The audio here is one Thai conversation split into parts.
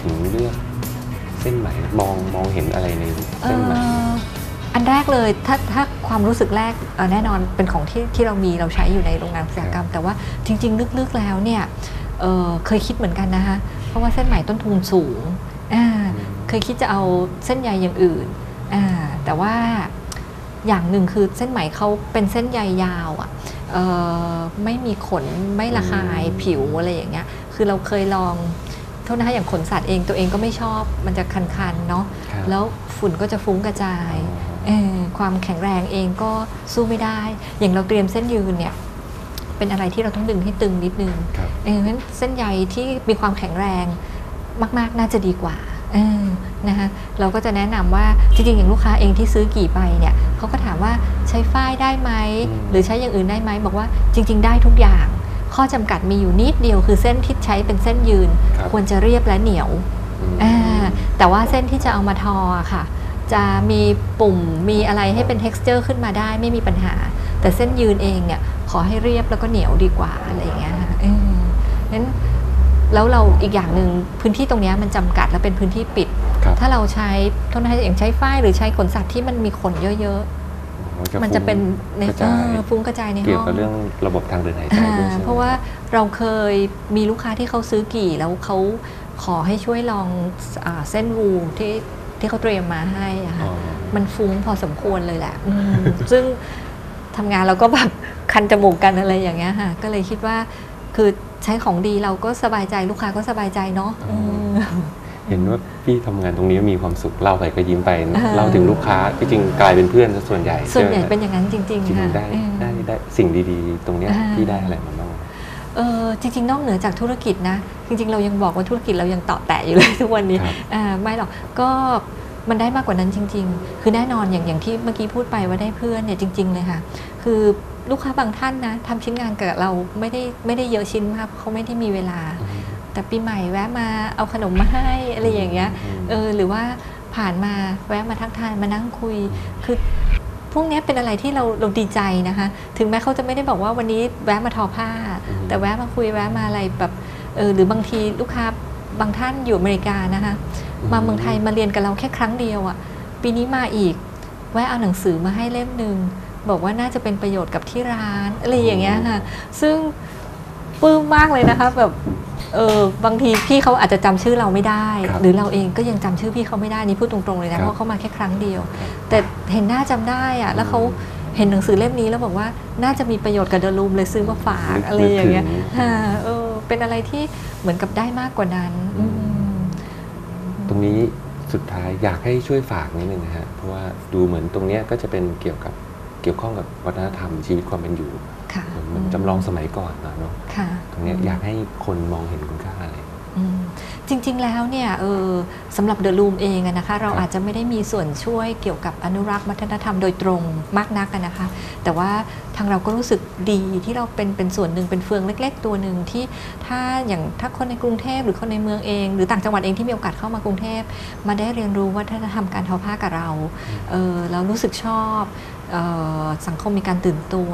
ทำไมถึงถึงเลือกเส้นไหมมองมองเห็นอะไรในเส้นไหมเอ่ออันแรกเลยถ้าถ้าความรู้สึกแรกเอ่อแน่นอนเป็นของที่ที่เรามีเราใช้อยู่ในโรงงานอุตสาหกรรม แต่ว่าจริง ๆ ลึกๆแล้วเนี่ยเอ่อเคยคิดเหมือนกันนะคะเพราะว่าเส้นไหมต้นทุนสูงอ่าเคยคิดจะเอาเส้นใยอย่างอื่นอ่าแต่ว่าอย่างหนึ่งคือเส้นไหมเขาเป็นเส้นใยยาวอะ่ะเอ่อไม่มีขนไม่ระคายผิวอะไรอย่างเงี้ยคือเราเคยลอง โทษนะคะอย่างขนสัตว์เองตัวเองก็ไม่ชอบมันจะคันๆเนาะครับแล้วฝุ่นก็จะฟุ้งกระจายเออความแข็งแรงเองก็สู้ไม่ได้ อย่างเราเตรียมเส้นยืนเนี่ยเป็นอะไรที่เราต้องดึงให้ตึงนิดนึงครับเออเพราะฉะนั้นเส้นใยที่มีความแข็งแรงมาก ๆ น่าจะดีกว่าเออนะคะเราก็จะแนะนำว่าจริงๆ อย่างลูกค้าเองที่ซื้อกี่ไปเนี่ยเขาก็ถามว่าใช้ฝ้ายได้ไหมอืมหรือใช้อย่างอื่นได้ไหม บอกว่าจริง ๆ ได้ทุกอย่าง ข้อจำกัดมีอยู่นิดเดียวคือเส้นที่ใช้เป็นเส้นยืนครับควรจะเรียบและเหนียวอืมอ่าแต่ว่าเส้นที่จะเอามาทออะค่ะ จะมีปุ่มมีอะไรให้เป็น texture ขึ้นมาได้ไม่มีปัญหา แต่เส้นยืนเองเนี่ยขอให้เรียบแล้วก็เหนียวดีกว่าอะไรอย่างเงี้ยค่ะเออนั้นแล้วเราอีกอย่างหนึ่งพื้นที่ตรงเนี้ยมันจำกัดและเป็นพื้นที่ปิดครับถ้าเราใช้โทษนะคะอย่างใช้ฝ้ายหรือใช้ขนสัตว์ที่มันมีขนเยอะโอ้ๆ มันจะเป็นในกระจายเออฟุ้งกระจายในเกี่ยวห้องกับเรื่องระบบทางเดินหายใจอ่าด้วยใช่ไหมเพราะว่าเราเคยมีลูกค้าที่เขาซื้อกี่แล้วเขาขอให้ช่วยลองอาเส้นวูลที่ที่เขาเตรียมมาให้อะอ๋ค่ะอมันฟุ้งพอสมควรเลยแหละอืมซึ่งทำงานเราก็แบบคันจมูกกันอะไรอย่างเงี้ยค่ะก็เลยคิดว่าคือใช้ของดีเราก็สบายใจลูกค้าก็สบายใจเนาะอ๋ออืม เห็นว่าพี่ทำงานตรงนี้มีความสุขเล่าไปก็ยิ้มไปอ่าเล่าถึงลูกค้าที่จริงกลายเป็นเพื่อนซะส่วนใหญ่ ส่วนใหญ่ช่ไมเป็นอย่างนั้นจริงจริงๆค่ะได้เออได้ได้สิ่งดีๆ ตรงเนี้ยอ่าพี่ได้อะไรมาบ้างเออจริง ๆ นอกเหนือจากธุรกิจนะ จริง ๆ เรายังบอกว่าธุรกิจเรายังเต่อแตะอยู่เลยทุกวันนี้ครับอ่าไม่หรอกก็มันได้มากกว่านั้นจริง ๆ คือแน่นอนอย่างอย่างที่เมื่อกี้พูดไปว่าได้เพื่อนเนี่ยจริง ๆ เลยค่ะ คือลูกค้าบางท่านนะทำชิ้นงานกับเราไม่ได้ไม่ได้เยอะชิ้นมากเพราะเขาไม่ได้มีเวลา แต่ปีใหม่แวะมาเอาขนมมาให้อะไรอย่างเงี้ยมเออหรือว่าผ่านมาแวะมาทักทายมานั่งคุย คือพวกเนี้ยเป็นอะไรที่เราเราดีใจนะคะ ถึงแม้เขาจะไม่ได้บอกว่าวันนี้แวะมาทอผ้าอืมแต่แวะมาคุยแวะมาอะไรแบบเออหรือบางทีลูกค้าบางท่านอยู่อเมริกานะคะมาเมืองไทยมาเรียนกับเราแค่ครั้งเดียวอะ่ะปีนี้มาอีกแวะเอาหนังสือมาให้เล่มหนึ่งบอกว่าน่าจะเป็นประโยชน์กับที่ร้านอะไรอย่างเงี้ยค่ะ ซึ่ง ปลื้มมากเลยนะคะแบบเออบางทีพี่เขาอาจจะจำชื่อเราไม่ได้ ครับหรือเราเองก็ยังจำชื่อพี่เขาไม่ได้นี่พูดตรงๆเลยครันะบเพราะเขามาแค่ครั้งเดียวครับแต่เห็นหน้าจำได้อะแล้วเขาเห็นหนังสือเล่มนี้แล้วบอกว่าน่าจะมีประโยชน์กับเดลูมเลยซื้อมาฝากนึกอะไรอย่างเงี้ยนึกถึงค่ะเออเป็นอะไรที่เหมือนกับได้มากกว่านั้นอืม ตรงนี้สุดท้ายอยากให้ช่วยฝากนิดนึงนะฮะ เพราะว่าดูเหมือนตรงเนี้ยก็จะเป็นเกี่ยวกับเกี่ยวข้องกับวัฒนธรรมชีวิตความเป็นอยู่ ค่ะเหมือนเหมือนจำลองสมัยก่อนเนาะค่ะตรงเนี้ยอยากให้คนมองเห็นคุณค่าอะไรอืมจริง ๆ แล้วเนี่ยเออสำหรับเดอะลูมเองอะนะคะ เราครับอาจจะไม่ได้มีส่วนช่วยเกี่ยวกับอนุรักษ์วัฒนธรรมโดยตรงมากนักอะนะคะ แต่ว่าทางเราก็รู้สึกดีที่เราเป็นเป็นส่วนหนึ่งเป็นเฟืองเล็ก ๆ ตัวหนึ่งที่ถ้าอย่างถ้าคนในกรุงเทพหรือคนในเมืองเอง หรือต่างจังหวัดเองที่มีโอกาสเข้ามากรุงเทพมาได้เรียนรู้วัฒนธรรมการทอผ้ากับเราเออเรารู้สึกชอบเออ สังคมมีการตื่นตัว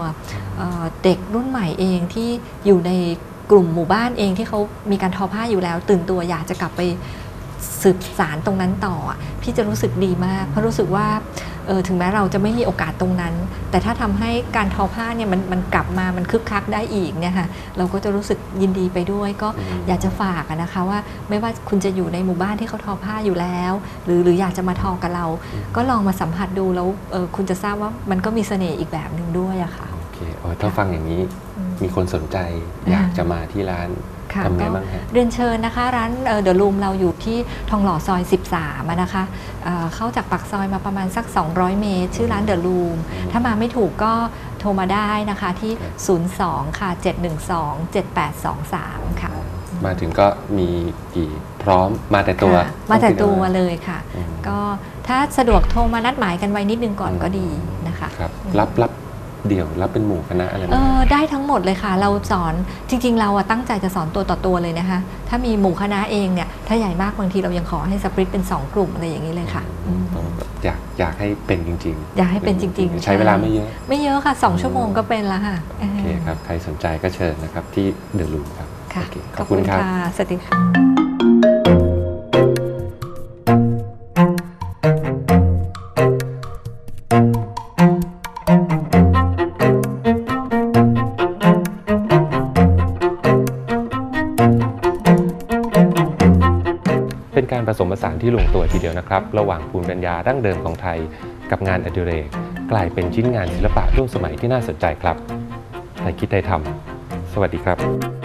เอ่อเด็กรุ่นใหม่เองที่อยู่ในกลุ่มหมู่บ้านเองที่เขามีการทอผ้าอยู่แล้ว ตื่นตัวอยากจะกลับไปสืบสารตรงนั้นต่ออะพี่จะรู้สึกดีมาก เพราะรู้สึกว่า เออถึงแม้เราจะไม่มีโอกาสตรงนั้น แต่ถ้าทำให้การทอผ้าเนี่ยมันมันกลับมามันคึกคักได้อีกเนี่ยค่ะเราก็จะรู้สึกยินดีไปด้วย ก็อืมอยากจะฝากอะนะคะว่าไม่ว่าคุณจะอยู่ในหมู่บ้านที่เขาทอผ้าอยู่แล้ว หรือหรืออยากจะมาทอกับเรา ก็ลองมาสัมผัสดูแล้วเออคุณจะทราบว่ามันก็มีเสน่ห์อีกแบบหนึ่งด้วยอะค่ะโอเคเออถ้าฟังอย่างนี้อืมมีคนสนใจอยากจะมาที่ร้านค่ะ ทำไงก็บ้างฮะเรียนเชิญนะคะ ร้านเดอะรูมเราอยู่ที่ทองหล่อซอย 13อะนะคะเอ่อเข้าจากปากซอยมาประมาณสัก 200 เมตร ชื่อร้านเดอะรูมอืมถ้ามาไม่ถูกก็โทรมาได้นะคะที่ครับ02 ค่ะ 712 7823 ค่ะ มาถึงก็มีกี่พร้อมมาแต่ตัวค่ะมาแต่ตัวต้องคิดเลยค่ะอืมก็ถ้าสะดวกโทรมานัดหมายกันไว้นิดนึงก่อนก็ดีนะคะ ครับรับรับ เดี่ยวรับเป็นหมู่คณะอะไรไหมเออได้ทั้งหมดเลยค่ะ เราสอนจริง ๆ เราอะตั้งใจจะสอนตัวต่อตัวเลยนะคะ ถ้ามีหมู่คณะเองเนี่ยถ้าใหญ่มากบางทีเรายังขอให้สปริตเป็น 2 กลุ่มอะไรอย่างนี้เลยค่ะอืมต้องแบบอยากอยากให้เป็นจริง ๆ อยากให้เป็นจริง ๆ ใช้เวลาไม่เยอะ ไม่เยอะค่ะ 2 ชั่วโมงก็เป็นแล้วค่ะโอเคครับใครสนใจก็เชิญนะครับที่เดอะลูมครับค่ะโอเคขอบคุณครับสวัสดีค่ะ ผสมผสานที่ลงตัวทีเดียวนะครับ ระหว่างภูมิปัญญาดั้งเดิมของไทย กับงานอดิเรก กลายเป็นชิ้นงานศิลปะร่วมสมัยที่น่าสนใจครับไทยคิดไทยทำสวัสดีครับ